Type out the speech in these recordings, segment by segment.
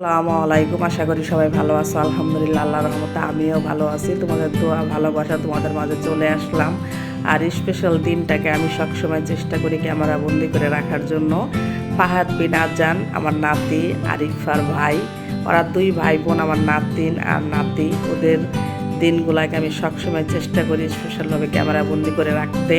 আসসালামু আলাইকুম, আশা করি সবাই ভালো আছো। আলহামদুলিল্লাহ আল্লাহ রহমতে আমিও ভালো আছি। তোমাদের দোয়া, ভালোবাসা তোমাদের মাঝে চলে আসলাম। আর স্পেশাল দিনটাকে আমি সবসময় চেষ্টা করি ক্যামেরা বন্দি করে রাখার জন্য। ফাহাদ বিন আজান, আমার নাতি, আরিফার ভাই। ওরা দুই ভাই বোন আমার নাতিন আর নাতি। ওদের দিনগুলাকে আমি সবসময় চেষ্টা করি স্পেশালভাবে ক্যামেরা বন্দি করে রাখতে।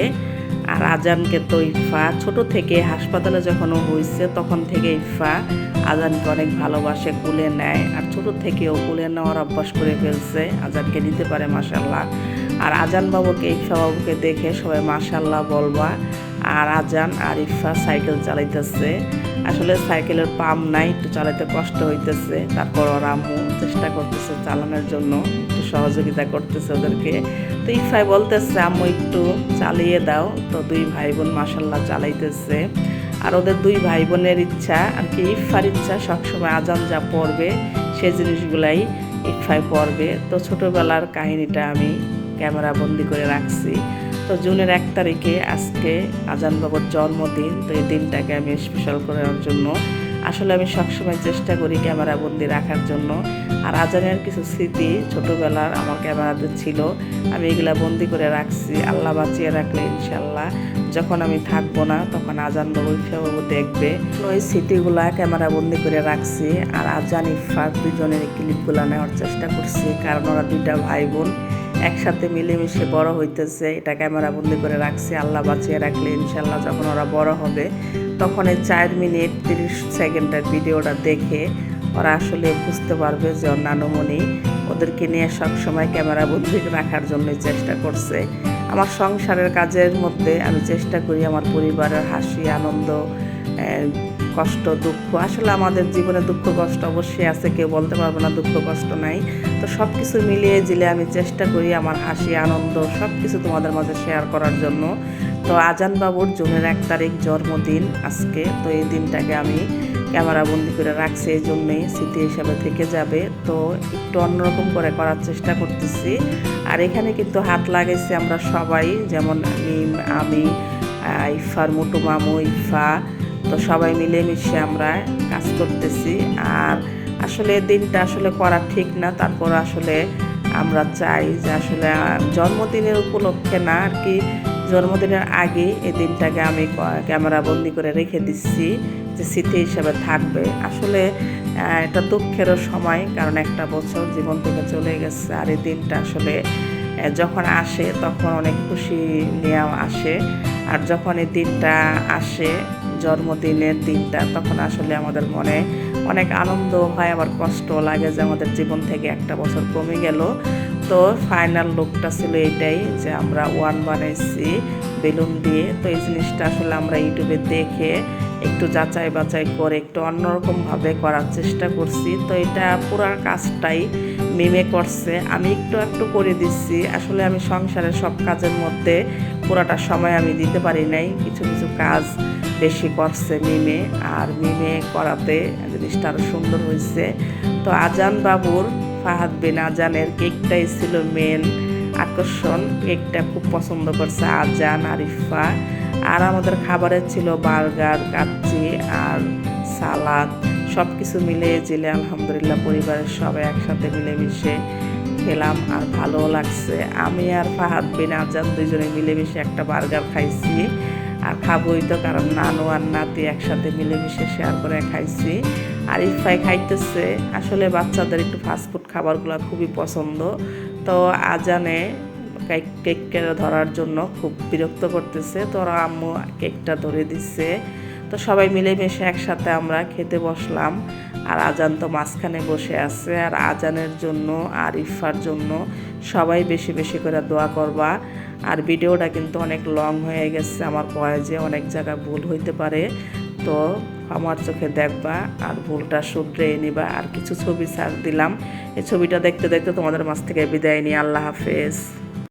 আর আজানকে তো ইফা। ছোট থেকে হাসপাতালে যখন হয়েছে তখন থেকে ইফা। আজানকে অনেক ভালোবাসে, কুলে নেয়। আর ছোট থেকেও কুলে নেওয়ার অভ্যাস করে ফেলছে। আজানকে নিতে পারে মাসাল্লাহ আর আজান বাবুকে, ইফা বাবুকে দেখে সবাই মাসাল্লাহ বলবা। আর আজান আর ইফা সাইকেল চালাইতেছে। আসলে সাইকেলের পাম্প নাই, একটু চালাতে কষ্ট হইতেছে। তারপর ওর চেষ্টা করতেছে চালানোর জন্য, একটু সহযোগিতা করতেছে ওদেরকে। তো ইফাই বলতেছে, আম্মু, একটু চালিয়ে দাও। তো দুই ভাই বোন মাসাল্লাহ চালাইতেছে। আর ওদের দুই ভাই বোনের ইচ্ছা, আর কি, ইফার ইচ্ছা, সবসময় আজান যা পড়বে, সে জিনিসগুলাই ইফাই পড়বে। তো ছোটোবেলার কাহিনীটা আমি ক্যামেরা বন্দি করে রাখছি। তো জুনের এক তারিখে আজকে আজান বাবুর জন্মদিন, তো এই দিনটাকে আমি স্পেশাল করার জন্য। আসলে আমি সবসময় চেষ্টা করি ক্যামেরা বন্দি রাখার জন্য। আর আজানের কিছু স্মৃতি ছোটোবেলার আমার ক্যামেরাতে ছিল, আমি এগুলা বন্দি করে রাখছি, আল্লাহ বাঁচিয়ে রাখলে ইনশাল্লাহ যখন আমি থাকব না, তখন আজান বাবু বাবু দেখবে। ওই স্মৃতিগুলা ক্যামেরা বন্দি করে রাখছি, আর আজান ইফাক দুজনের ক্লিপগুলা নেওয়ার চেষ্টা করছি, কারণ ওরা দুইটা ভাই বোন। একসাথে মিলেমিশে বড় হইতেছে, এটা ক্যামেরা বন্দি করে রাখছি, আল্লাহ বাঁচিয়ে রাখলে ইনশাল্লাহ যখন ওরা বড় হবে, তখন এই চার মিনিট তিরিশ সেকেন্ডের ভিডিওটা দেখে ওরা আসলে বুঝতে পারবে যে নানুমণি ওদেরকে নিয়ে সবসময় ক্যামেরা বন্দি রাখার জন্য চেষ্টা করছে। আমার সংসারের কাজের মধ্যে আমি চেষ্টা করি আমার পরিবারের হাসি, আনন্দ কষ্ট, দুঃখ। আসলে আমাদের জীবনে দুঃখ, কষ্ট অবশ্যই আছে, কেউ বলতে পারবে না দুঃখ, কষ্ট নাই। তো সব কিছু মিলিয়ে জিলে আমি চেষ্টা করি আমার হাসি, আনন্দ সব কিছু তোমাদের মাঝে শেয়ার করার জন্য। তো আজান বাবুর জুনের এক তারিখ জন্মদিন আজকে। তো এই দিনটাকে আমি ক্যামেরা বন্দি করে রাখছি, এই জন্যই স্মৃতি হিসাবে থেকে যাবে। তো একটু অন্যরকম করে করার চেষ্টা করতেছি। আর এখানে কিন্তু হাত লাগাইছি আমরা সবাই, যেমন মিম আমি ইফার মুটু মামু ইফা তো সবাই মিলেমিশে আমরা কাজ করতেছি। আর আসলে দিনটা আসলে করা ঠিক না তারপর আসলে আমরা চাই যে আসলে জন্মদিনের উপলক্ষে না আর কি, জন্মদিনের আগে এই দিনটাকে আমি ক্যামেরা বন্দি করে রেখে দিচ্ছি যে স্মৃতি হিসেবে থাকবে। আসলে এটা দুঃখেরও সময়, কারণ একটা বছর জীবন থেকে চলে গেছে আর এই দিনটা আসলে যখন আসে তখন অনেক খুশি নিয়ে আসে। আর যখন এই দিনটা আসে জন্মদিনের দিনটা, তখন আসলে আমাদের মনে অনেক আনন্দ হয়, আবার কষ্ট লাগে যে আমাদের জীবন থেকে একটা বছর কমে গেল। তো ফাইনাল লুকটা ছিল এটাই, যে আমরা ওয়ান বানাইছি বেলুন দিয়ে। তো এই জিনিসটা আসলে আমরা ইউটিউবে দেখে একটু যাচাই বাছাই করে একটু অন্যরকমভাবে করার চেষ্টা করছি। তো এটা পুরো কাজটাই মেমে করছে। আমি একটু একটু করে দিচ্ছি। আসলে আমি সংসারের সব কাজের মধ্যে পুরাটা সময় আমি দিতে পারি নাই। কিছু কিছু কাজ বেশি করছে মিমে। আর মিমে করাতে জিনিসটা আরও সুন্দর হয়েছে। তো আজান বাবুর ফাহাদ বিন আজানের কেকটাই ছিল মেন আকর্ষণ। কেকটা খুব পছন্দ করছে আজান, আরিফা। আর আমাদের খাবারের ছিল বার্গার, কাচ্চি আর সালাদ। সব কিছু মিলিয়ে জিলে আলহামদুলিল্লাহ পরিবারের সবাই একসাথে মিলেমিশে খেলাম আর ভালোও লাগছে। আমি আর ফাহাদ বিন আজান দুজনে মিলেমিশে একটা বার্গার খাইছি। আর খাবোই তো কারণ নানু আর নাতি একসাথে মিলেমিশে শেয়ার করে খাইছি। আর ইফাই খাইতেছে। আসলে বাচ্চাদের একটু ফাস্টফুড খাবারগুলো খুবই পছন্দ। তো আজানে কেক কেকটা ধরার জন্য খুব বিরক্ত করতেছে। তো ওরা আম্মু কেকটা ধরে দিচ্ছে তো সবাই মিলেমিশে একসাথে আমরা খেতে বসলাম। আর আজান তো মাঝখানে বসে আছে। আর আজানের জন্য আর ইফার জন্য সবাই বেশি বেশি করে দোয়া করবা। আর ভিডিওটা কিন্তু অনেক লং হয়ে গেছে। আমার যে অনেক জায়গায় ভুল হইতে পারে। তো আমার চোখে দেখবা আর ভুলটা শুধরে নিবা। আর কিছু ছবি ছাড় দিলাম। এই ছবিটা দেখতে দেখতে তোমাদের মাছ থেকে বিদায় নিয়ে আল্লাহ হাফেজ।